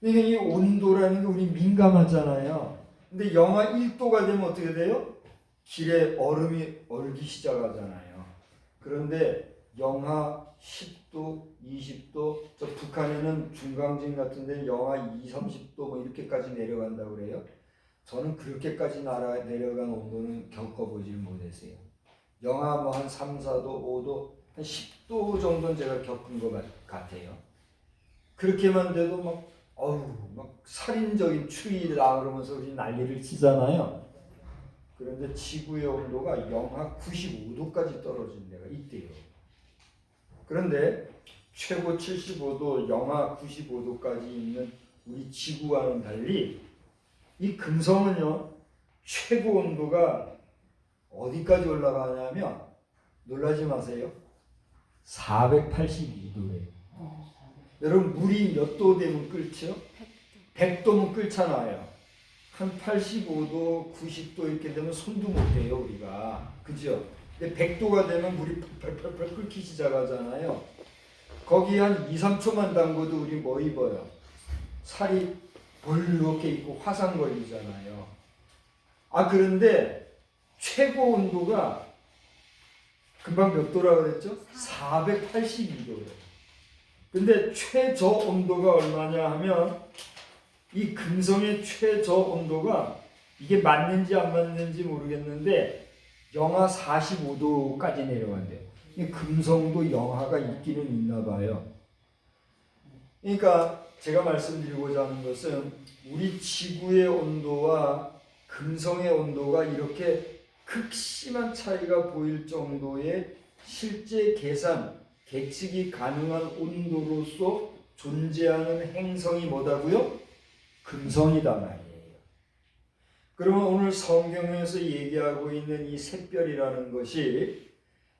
그러니까 이 온도라는 게 우리 민감하잖아요. 근데 영하 1도가 되면 어떻게 돼요? 길에 얼음이 얼기 시작하잖아요. 그런데 영하 10도, 20도, 저 북한에는 중강진 같은 데 영하 2, 30도 뭐 이렇게까지 내려간다고 그래요. 저는 그렇게까지 날아 내려간 온도는 겪어보질 못했어요. 영하 뭐 한 3, 4도, 5도, 한 10도 정도는 제가 겪은 것 같- 같아요. 그렇게만 돼도 막 어우 막 살인적인 추위다 그러면서 우리 난리를 치잖아요. 그런데 지구의 온도가 영하 95도까지 떨어진 데가 있대요. 그런데 최고 75도, 영하 95도까지 있는 우리 지구와는 달리 이 금성은요 최고 온도가 어디까지 올라가냐면 놀라지 마세요. 482도예요. 여러분 물이 몇 도 되면 끓죠? 100도면 끓잖아요. 한 85도, 90도 이렇게 되면 손도 못 대요 우리가. 그죠? 근데 100도가 되면 물이 펄펄펄 끓기 시작하잖아요. 거기 한 2, 3초만 담궈도 우리 뭐 입어요? 살이 볼록해 있고 화상 걸리잖아요. 아 그런데 최고 온도가 금방 몇 도라고 그랬죠? 482도예요. 근데 최저 온도가 얼마냐 하면 이 금성의 최저 온도가 이게 맞는지 안 맞는지 모르겠는데 영하 45도까지 내려간대요. 이 금성도 영하가 있기는 있나 봐요. 그러니까 제가 말씀드리고자 하는 것은 우리 지구의 온도와 금성의 온도가 이렇게 극심한 차이가 보일 정도의 실제 계산, 계측이 가능한 온도로서 존재하는 행성이 뭐다고요? 금성이다 말이에요. 그러면 오늘 성경에서 얘기하고 있는 이 샛별이라는 것이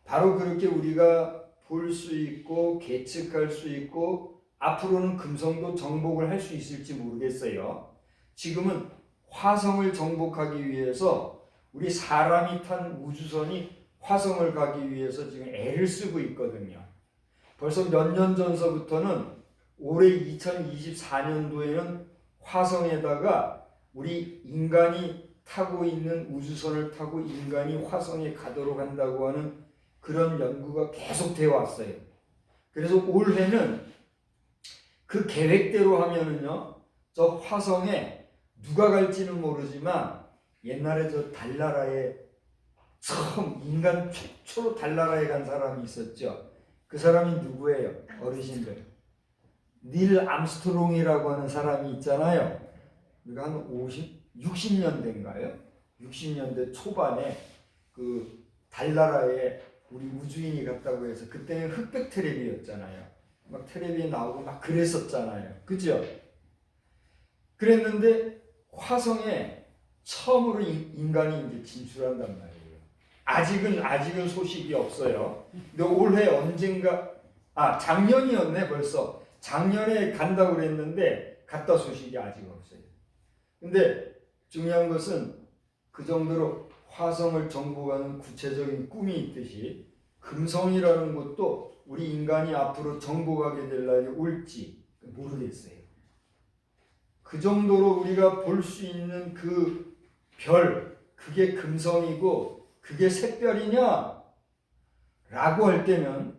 바로 그렇게 우리가 볼 수 있고 계측할 수 있고 앞으로는 금성도 정복을 할 수 있을지 모르겠어요. 지금은 화성을 정복하기 위해서 우리 사람이 탄 우주선이 화성을 가기 위해서 지금 애를 쓰고 있거든요. 벌써 몇 년 전서부터는 올해 2024년도에는 화성에다가 우리 인간이 타고 있는 우주선을 타고 인간이 화성에 가도록 한다고 하는 그런 연구가 계속 되어 왔어요. 그래서 올해는 그 계획대로 하면은요, 저 화성에 누가 갈지는 모르지만 옛날에 저 달나라에 처음 인간 최초로 달나라에 간 사람이 있었죠. 그 사람이 누구예요? 어르신들. 닐 암스트롱이라고 하는 사람이 있잖아요. 우리가 한 50, 60년대인가요? 60년대 초반에 그 달나라에 우리 우주인이 갔다고 해서 그때는 흑백 텔레비였잖아요. 막 텔레비에 나오고 막 그랬었잖아요. 그죠? 그랬는데 화성에 처음으로 인- 인간이 이제 진출한단 말이에요. 아직은 아직은 소식이 없어요. 근데 올해 언젠가 아 작년이었네 벌써 작년에 간다고 그랬는데 갔다 소식이 아직 없어요. 근데 중요한 것은 그 정도로 화성을 정복하는 구체적인 꿈이 있듯이 금성이라는 것도 우리 인간이 앞으로 정복하게 될 날이 올지 모르겠어요. 그 정도로 우리가 볼 수 있는 그 별, 그게 금성이고 그게 샛별이냐? 라고 할 때는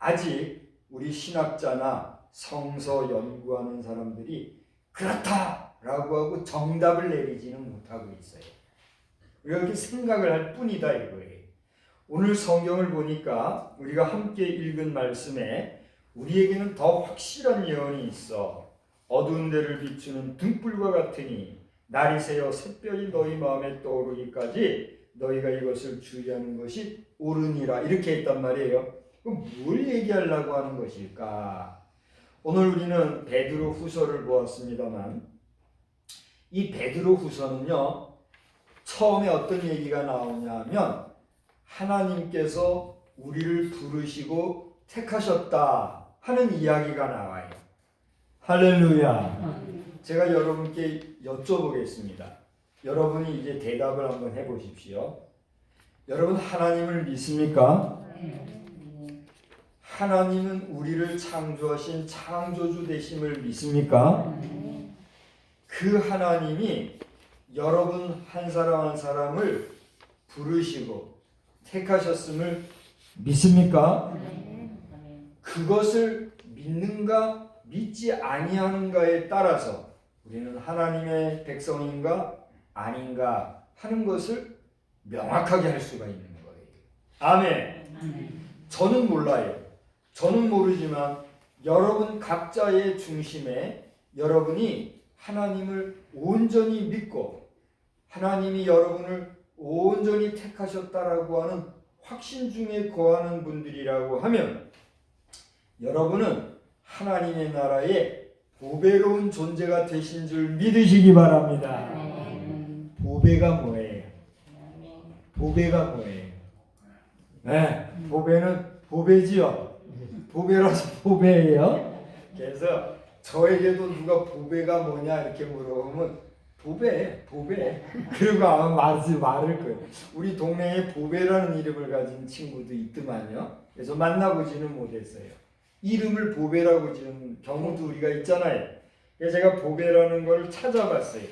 아직 우리 신학자나 성서 연구하는 사람들이 그렇다 라고 하고 정답을 내리지는 못하고 있어요. 이렇게 생각을 할 뿐이다 이거예요. 오늘 성경을 보니까 우리가 함께 읽은 말씀에 우리에게는 더 확실한 예언이 있어. 어두운 데를 비추는 등불과 같으니 날이 새어 샛별이 너희 마음에 떠오르기까지 너희가 이것을 주의하는 것이 옳으니라 이렇게 했단 말이에요. 그럼 뭘 얘기하려고 하는 것일까? 오늘 우리는 베드로 후서를 보았습니다만 이 베드로 후서는요 처음에 어떤 얘기가 나오냐면 하나님께서 우리를 부르시고 택하셨다 하는 이야기가 나와요. 할렐루야. 제가 여러분께 여쭤보겠습니다. 여러분이 이제 대답을 한번 해보십시오. 여러분 하나님을 믿습니까? 하나님은 우리를 창조하신 창조주 되심을 믿습니까? 그 하나님이 여러분 한 사람 한 사람을 부르시고 택하셨음을 믿습니까? 그것을 믿는가 믿지 아니하는가에 따라서 우리는 하나님의 백성인가 아닌가 하는 것을 명확하게 할 수가 있는 거예요. 아멘. 저는 몰라요. 저는 모르지만 여러분 각자의 중심에 여러분이 하나님을 온전히 믿고 하나님이 여러분을 온전히 택하셨다라고 하는 확신 중에 거하는 분들이라고 하면 여러분은 하나님의 나라에 보배로운 존재가 되신 줄 믿으시기 바랍니다. 보배가 뭐예요? 보배가 뭐예요? 네, 보배는 보배지요. 보배라서 보배예요. 그래서 저에게도 누가 보배가 뭐냐 이렇게 물어보면 보배, 보배. 그리고 아마 말지 말을 거예요. 우리 동네에 보배라는 이름을 가진 친구도 있더만요. 그래서 만나보지는 못했어요. 이름을 보배라고 지은 경우도 우리가 있잖아요. 제가 보배라는 걸 찾아봤어요.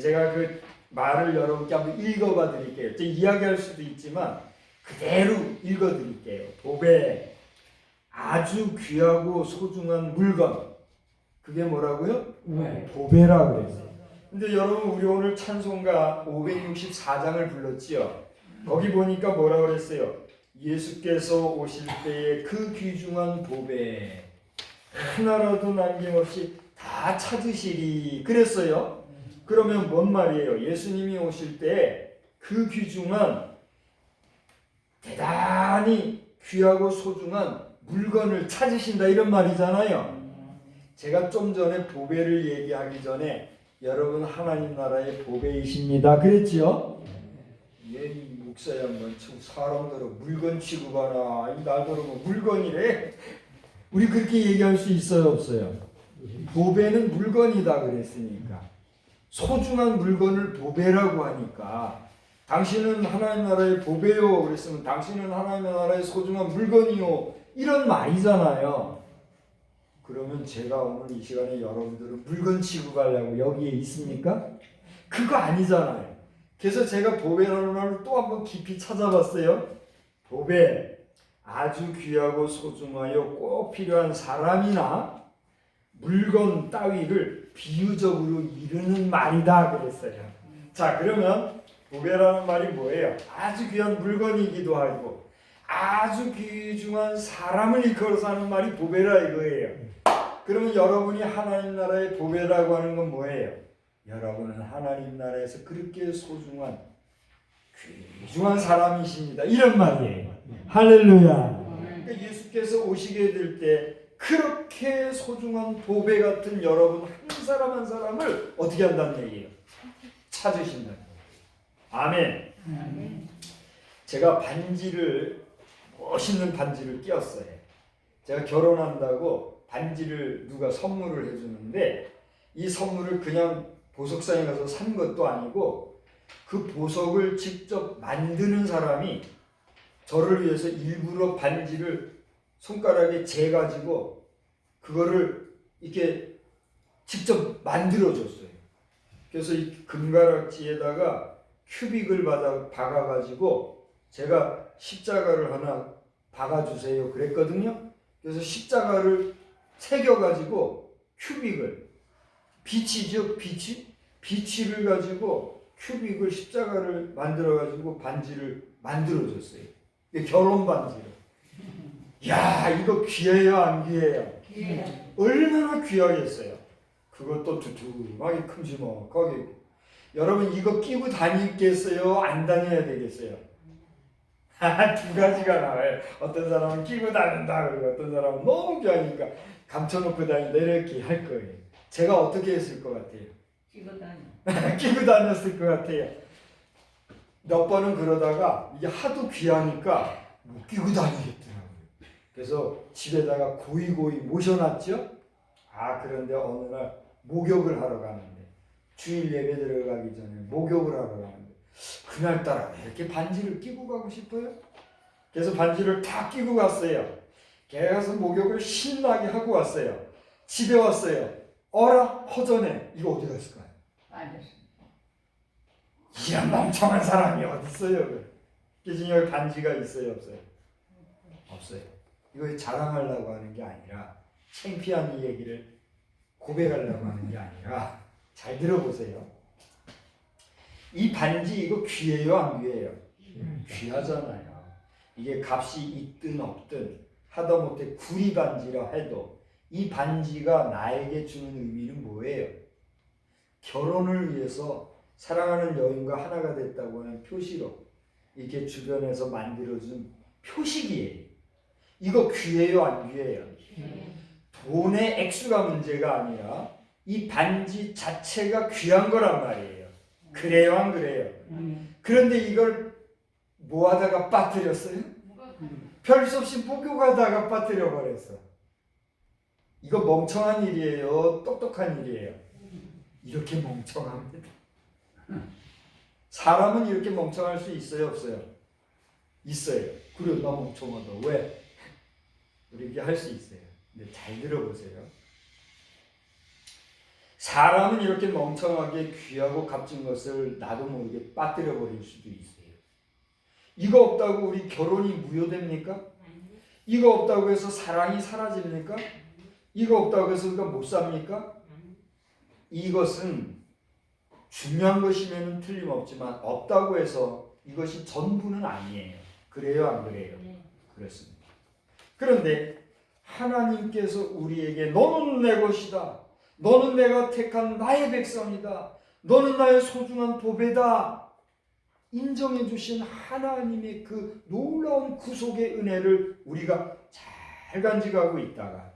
제가 그 말을 여러분께 한번 읽어봐 드릴게요. 이야기할 수도 있지만 그대로 읽어 드릴게요. 보배. 아주 귀하고 소중한 물건. 그게 뭐라고요? 보배라 그랬어요. 근데 여러분 우리 오늘 찬송가 564장을 불렀지요. 거기 보니까 뭐라 그랬어요? 예수께서 오실 때에 그 귀중한 보배 하나라도 남김없이 다 찾으시리 그랬어요. 그러면 뭔 말이에요? 예수님이 오실 때 그 귀중한 대단히 귀하고 소중한 물건을 찾으신다 이런 말이잖아요. 제가 좀 전에 보배를 얘기하기 전에 여러분 하나님 나라의 보배이십니다. 그랬지요? 얘 목사 양반 참 사람들은 물건 취급하나 이 나더러 뭐 물건이래. 우리 그렇게 얘기할 수 있어요 없어요? 보배는 물건이다 그랬으니까 소중한 물건을 보배라고 하니까 당신은 하나님 나라의 보배요 그랬으면 당신은 하나님 나라의 소중한 물건이요 이런 말이잖아요. 그러면 제가 오늘 이 시간에 여러분들은 물건 취급하려고 여기에 있습니까? 그거 아니잖아요. 그래서 제가 보배라는 말을 또 한번 깊이 찾아봤어요. 보배, 아주 귀하고 소중하여 꼭 필요한 사람이나 물건 따위를 비유적으로 이르는 말이다 그랬어요. 자, 그러면 보배라는 말이 뭐예요? 아주 귀한 물건이기도 하고 아주 귀중한 사람을 이끌어서 하는 말이 보배라 이거예요. 그러면 여러분이 하나님 나라의 보배라고 하는 건 뭐예요? 여러분은 하나님 나라에서 그렇게 소중한 귀중한 사람이십니다. 이런 말이에요. 할렐루야. 그러니까 예수께서 오시게 될 때 그렇게 소중한 보배 같은 여러분 한 사람 한 사람을 어떻게 한다는 얘기예요? 찾으신다는 거예요. 아멘. 제가 반지를 멋있는 반지를 끼었어요. 제가 결혼한다고 반지를 누가 선물을 해주는데 이 선물을 그냥 보석상에 가서 산 것도 아니고 그 보석을 직접 만드는 사람이 저를 위해서 일부러 반지를 손가락에 재 가지고 그거를 이렇게 직접 만들어 줬어요. 그래서 이 금가락지에다가 큐빅을 받아 박아 가지고 제가 십자가를 하나 박아 주세요 그랬거든요. 그래서 십자가를 새겨 가지고 큐빅을 비치죠 비치 비치를 가지고 큐빅을 십자가를 만들어 가지고 반지를 만들어 줬어요. 이게 결혼 반지로. 야 이거 귀해요 안 귀해요? 얼마나 귀하겠어요. 그것도 두툼하게 큼지막하게. 여러분 이거 끼고 다니겠어요? 안 다녀야 되겠어요? 두 가지가 나와요. 어떤 사람은 끼고 다닌다 그리고 어떤 사람은 너무 귀하니까 감춰놓고 다닌다 이렇게 할 거예요. 제가 어떻게 했을 것 같아요? 끼고 다녀. 끼고 다녔을 것 같아요. 몇 번은 그러다가 이게 하도 귀하니까 못 끼고 다니겠더라고요. 그래서 집에다가 고이 고이 모셔놨죠. 아 그런데 어느 날 목욕을 하러 가는데 주일 예배 들어가기 전에 목욕을 하러 가는데 그날따라 왜 이렇게 반지를 끼고 가고 싶어요? 그래서 반지를 다 끼고 갔어요. 가서 목욕을 신나게 하고 왔어요. 집에 왔어요. 어라 허전해. 이거 어디 갔을까요? 이런 멍청한 사람이 어디 있어요? 여기 반지가 있어요, 없어요? 없어요. 이거 자랑하려고 하는 게 아니라 창피한 이 얘기를 고백하려고 하는 게 아니라 잘 들어보세요. 이 반지 이거 귀해요, 안 귀해요? 귀하잖아요. 이게 값이 있든 없든 하다못해 구리 반지라 해도 이 반지가 나에게 주는 의미는 뭐예요? 결혼을 위해서 사랑하는 여인과 하나가 됐다고 하는 표시로 이렇게 주변에서 만들어준 표식이에요. 이거 귀해요, 안 귀해요? 돈의 액수가 문제가 아니라 이 반지 자체가 귀한 거란 말이에요. 그래요, 안 그래요? 그런데 이걸 뭐 하다가 빠뜨렸어요? 별수 없이 목욕 하다가 빠뜨려 버렸어. 이거 멍청한 일이에요. 똑똑한 일이에요. 이렇게 멍청합니다. 사람은 이렇게 멍청할 수 있어요, 없어요? 있어요. 그래, 나 멍청하다. 왜? 이렇게 할 수 있어요. 근데 잘 들어보세요. 사람은 이렇게 멍청하게 귀하고 값진 것을 나도 모르게 빠뜨려 버릴 수도 있어요. 이거 없다고 우리 결혼이 무효됩니까? 이거 없다고 해서 사랑이 사라집니까? 이거 없다고 해서 우리가 못 삽니까? 이것은 중요한 것이면 틀림없지만 없다고 해서 이것이 전부는 아니에요. 그래요, 안 그래요? 그렇습니다. 그런데 하나님께서 우리에게 너는 내 것이다. 너는 내가 택한 나의 백성이다. 너는 나의 소중한 보배다. 인정해 주신 하나님의 그 놀라운 구속의 은혜를 우리가 잘 간직하고 있다가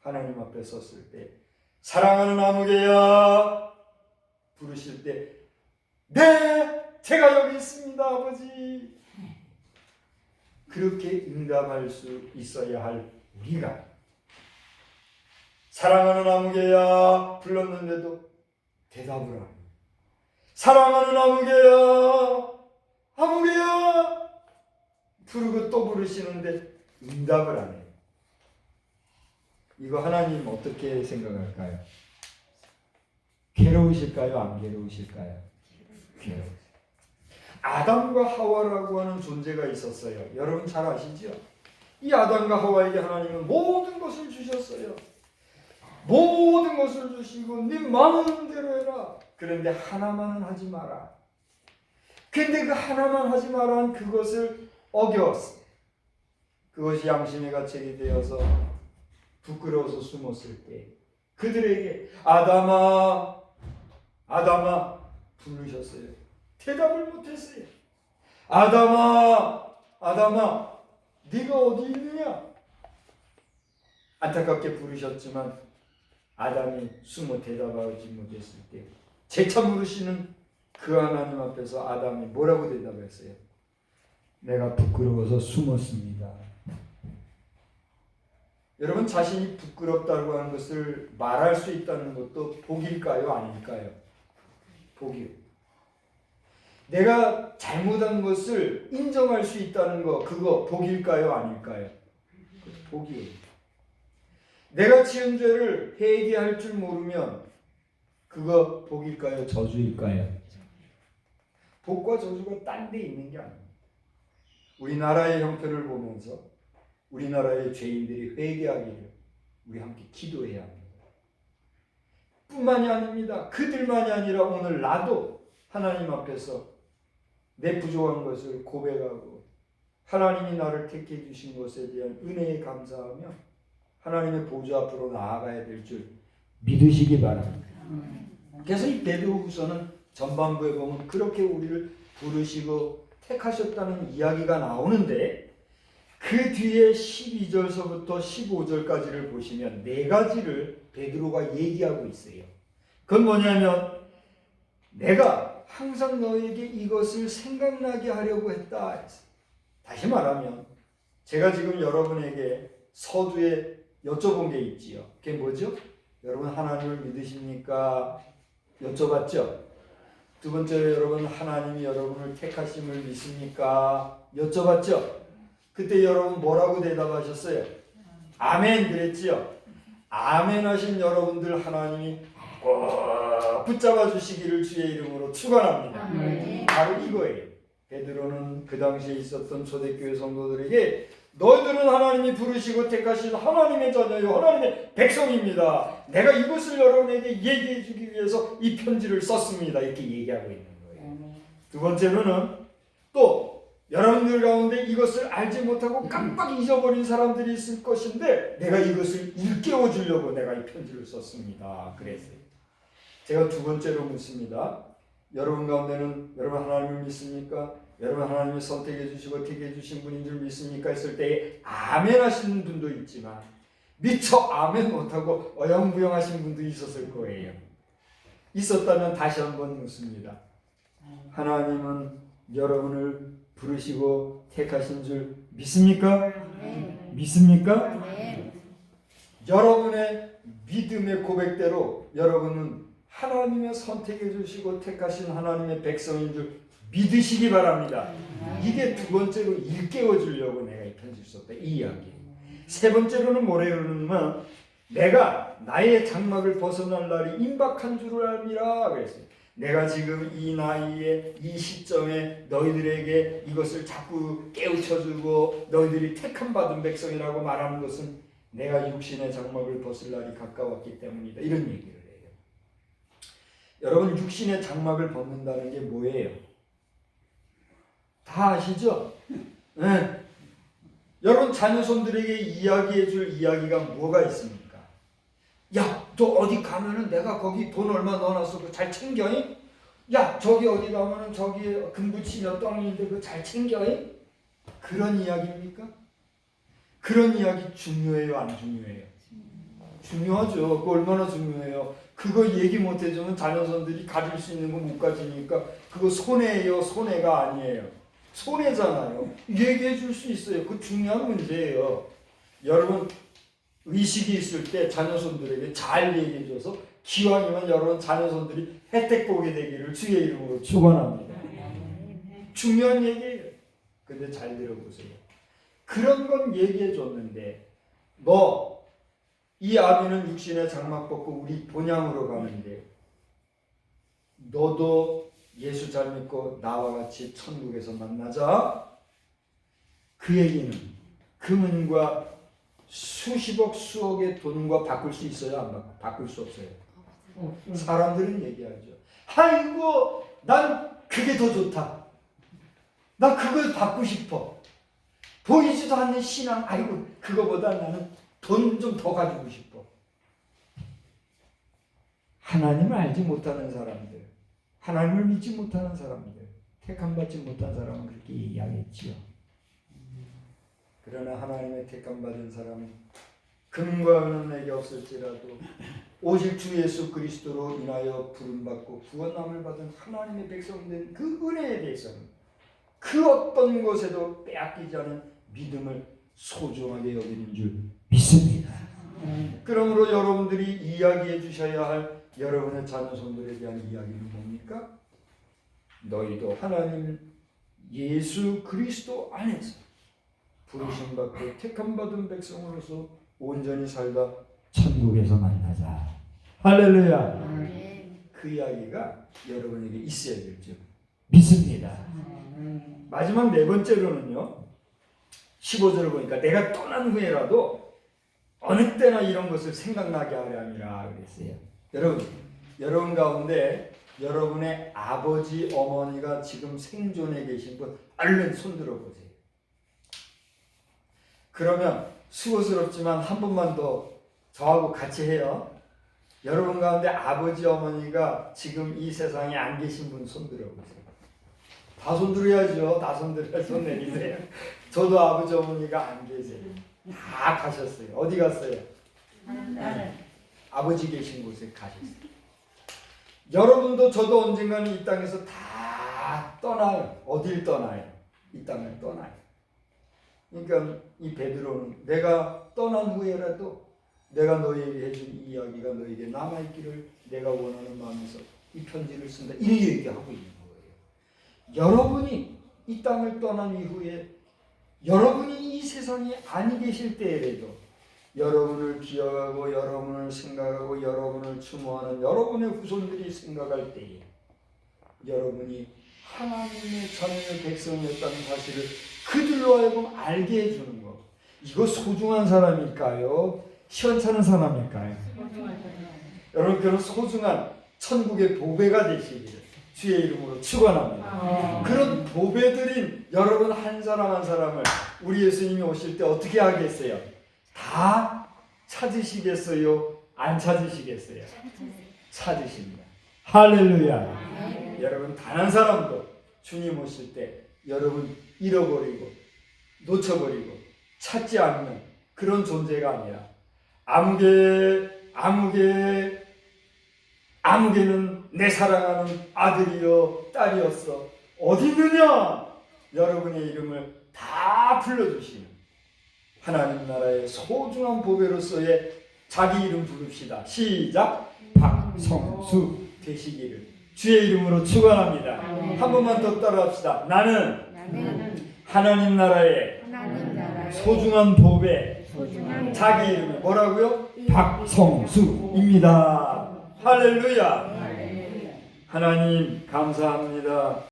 하나님 앞에 섰을 때 사랑하는 아무개야 부르실 때 네, 제가 여기 있습니다, 아버지. 그렇게 응답할 수 있어야 할 우리가 사랑하는 아무개야 불렀는데도 대답을 안 해. 사랑하는 아무개야 아무개야 부르고 또 부르시는데 응답을 안 해. 이거 하나님 어떻게 생각할까요? 괴로우실까요? 안 괴로우실까요? 괴로우세요. 아담과 하와라고 하는 존재가 있었어요. 여러분 잘 아시죠? 이 아담과 하와에게 하나님은 모든 것을 주셨어요. 모든 것을 주시고 네 마음은 대로 해라. 그런데 하나만은 하지 마라. 근데 그 하나만 하지 마라는 그것을 어겼어. 그것이 양심의 가책이 되어서 부끄러워서 숨었을 때 그들에게 아담아 아담아 부르셨어요. 대답을 못했어요. 아담아 아담아 네가 어디 있느냐? 안타깝게 부르셨지만 아담이 숨어 대답하지 못했을 때 재차 물으시는 그 하나님 앞에서 아담이 뭐라고 대답했어요? 내가 부끄러워서 숨었습니다. 여러분 자신이 부끄럽다고 하는 것을 말할 수 있다는 것도 복일까요, 아닐까요? 복이요. 내가 잘못한 것을 인정할 수 있다는 거 그거 복일까요, 아닐까요? 복이에요. 내가 지은 죄를 회개할 줄 모르면 그거 복일까요, 저주일까요? 복과 저주가 딴 데 있는 게 아닙니다. 우리나라의 형편을 보면서 우리나라의 죄인들이 회개하기를 우리 함께 기도해야 합니다. 뿐만이 아닙니다. 그들만이 아니라 오늘 나도 하나님 앞에서 내 부족한 것을 고백하고 하나님이 나를 택해 주신 것에 대한 은혜에 감사하며 하나님의 보좌 앞으로 나아가야 될 줄 믿으시기 바랍니다. 그래서 이 베드로후서는 전반부에 보면 그렇게 우리를 부르시고 택하셨다는 이야기가 나오는데 그 뒤에 12절서부터 15절까지를 보시면 네 가지를 베드로가 얘기하고 있어요. 그건 뭐냐면 내가 항상 너에게 이것을 생각나게 하려고 했다. 다시 말하면 제가 지금 여러분에게 서두에 여쭤본 게 있지요. 그게 뭐죠? 여러분 하나님을 믿으십니까? 여쭤봤죠. 두 번째로 여러분 하나님이 여러분을 택하심을 믿습니까? 여쭤봤죠. 그때 여러분 뭐라고 대답하셨어요? 아멘 그랬지요. 아멘 하신 여러분들 하나님이 꼭 붙잡아 주시기를 주의 이름으로 축원합니다. 아멘. 바로 이거예요. 베드로는 그 당시에 있었던 초대교회 성도들에게 너희들은 하나님이 부르시고 택하신 하나님의 자녀요 하나님의 백성입니다. 내가 이것을 여러분에게 얘기해 주기 위해서 이 편지를 썼습니다. 이렇게 얘기하고 있는 거예요. 두 번째로는 또 여러분들 가운데 이것을 알지 못하고 깜빡 잊어버린 사람들이 있을 것인데 내가 이것을 일깨워 주려고 내가 이 편지를 썼습니다. 그랬어요. 제가 두 번째로 묻습니다. 여러분 가운데는 여러분 하나님을 믿습니까? 여러분 하나님이 선택해 주시고 택해 주신 분인 줄 믿습니까? 했을 때 아멘 하시는 분도 있지만 미처 아멘 못하고 어영부영 하신 분도 있었을 거예요. 있었다면 다시 한번 묻습니다. 하나님은 여러분을 부르시고 택하신 줄 믿습니까? 믿습니까? 여러분의 믿음의 고백대로 여러분은 하나님의 선택해 주시고 택하신 하나님의 백성인 줄 믿으시기 바랍니다. 이게 두 번째로 일깨워 주려고 내가 이 편지를 썼다. 이 이야기. 세 번째로는 뭐래요? 그러면 내가 나의 장막을 벗어날 날이 임박한 줄을 알미라 그랬어요. 내가 지금 이 나이에 이 시점에 너희들에게 이것을 자꾸 깨우쳐주고 너희들이 택함 받은 백성이라고 말하는 것은 내가 육신의 장막을 벗을 날이 가까웠기 때문이다. 이런 얘기를 해요. 여러분 육신의 장막을 벗는다는 게 뭐예요? 다 아시죠? 네. 여러분 자녀손들에게 이야기해 줄 이야기가 뭐가 있습니까? 야, 너 어디 가면은 내가 거기 돈 얼마 넣어놨어. 잘 챙겨잉? 야, 저기 어디 가면은 저기 금붙이 몇 덩이인데 그거 잘 챙겨잉? 그런 이야기입니까? 그런 이야기 중요해요, 안 중요해요? 중요하죠. 그거 얼마나 중요해요. 그거 얘기 못 해주면 자녀손들이 가질 수 있는 거 못 가지니까 그거 손해예요, 손해가 아니에요. 손해잖아요. 얘기해 줄 수 있어요. 그 중요한 문제예요. 여러분 의식이 있을 때 자녀손들에게 잘 얘기해 줘서 기왕이면 여러분 자녀손들이 혜택 보게 되기를 주의 이름으로 축원합니다. 중요한 얘기예요. 근데 잘 들어보세요. 그런 건 얘기해 줬는데 너 이 아비는 육신의 장막 벗고 우리 본향으로 가는데 너도 예수 잘 믿고 나와 같이 천국에서 만나자. 그 얘기는 금은과 수십억 수억의 돈과 바꿀 수 있어요? 안 바꿀, 바꿀 수 없어요. 사람들은 얘기하죠. 아이고, 난 그게 더 좋다. 나 그걸 받고 싶어. 보이지도 않는 신앙, 아이고, 그거보다 나는 돈 좀 더 가지고 싶어. 하나님을 알지 못하는 사람들, 하나님을 믿지 못하는 사람들, 택함 받지 못한 사람은 그렇게 이야기했지요. 그러나 하나님의 택함 받은 사람은 금과 은은 내게 없을지라도 오직 주 예수 그리스도로 인하여 부름받고 구원함을 받은 하나님의 백성 된 그 은혜에 대해서는 그 어떤 것에도 빼앗기지 않은 믿음을 소중하게 여기는 줄 믿습니다. 그러므로 여러분들이 이야기해 주셔야 할 여러분의 자녀손들에 대한 이야기는 뭡니까? 너희도 하나님 예수 그리스도 안에서 부르심 받고 택함 받은 백성으로서 온전히 살다 천국에서 만나자. 할렐루야. 그 이야기가 여러분에게 있어야 될줄 믿습니다. 마지막 네 번째로는요. 15절을 보니까 내가 떠난 후에라도 어느 때나 이런 것을 생각나게 하려 함이라 그랬어요. 여러분, 여러분 가운데 여러분의 아버지, 어머니가 지금 생존해 계신 분 얼른 손 들어 보세요. 그러면 수고스럽지만 한 번만 더 저하고 같이 해요. 여러분 가운데 아버지, 어머니가 지금 이 세상에 안 계신 분 손 들어 보세요. 다 손 들어야죠. 다 손 들어 손 내리세요. 저도 아버지, 어머니가 안 계세요. 다 가셨어요. 어디 갔어요? 아버지 계신 곳에 가셨어요. 여러분도 저도 언젠가는 이 땅에서 다 떠나요. 어딜 떠나요? 이 땅을 떠나요. 그러니까 이 베드로는 내가 떠난 후에라도 내가 너희에게 해준 이 이야기가 너에게 남아있기를 내가 원하는 마음에서 이 편지를 쓴다. 이 얘기하고 있는 거예요. 여러분이 이 땅을 떠난 이후에 여러분이 이 세상에 안 계실 때에라도 여러분을 기억하고 여러분을 생각하고 여러분을 추모하는 여러분의 후손들이 생각할 때에 여러분이 하나님의 자녀의 백성이었다는 사실을 그들로 하여금 알게 해주는 것. 이거 소중한 사람일까요? 시원찮은 사람일까요? 여러분 그런 소중한 천국의 보배가 되시기를 주의 이름으로 축원합니다. 그런 보배들인 여러분 한 사람 한 사람을 우리 예수님이 오실 때 어떻게 하겠어요? 다 찾으시겠어요? 안 찾으시겠어요? 찾으십니다. 할렐루야. 여러분 단 한 사람도 주님 오실 때 여러분 잃어버리고 놓쳐버리고 찾지 않는 그런 존재가 아니라 아무개 아무개 아무개는 내 사랑하는 아들이요 딸이었어. 어디 있느냐? 여러분의 이름을 다 불러주시는 하나님 나라의 소중한 보배로서의 자기 이름 부릅시다. 시작! 박성수 되시기를 주의 이름으로 축원합니다. 한 번만 더 따라합시다. 나는 나는 하나님 나라의 하나님 나라의 소중한 보배 소중한 자기 이름이 뭐라고요? 박성수입니다. 할렐루야 하나님 감사합니다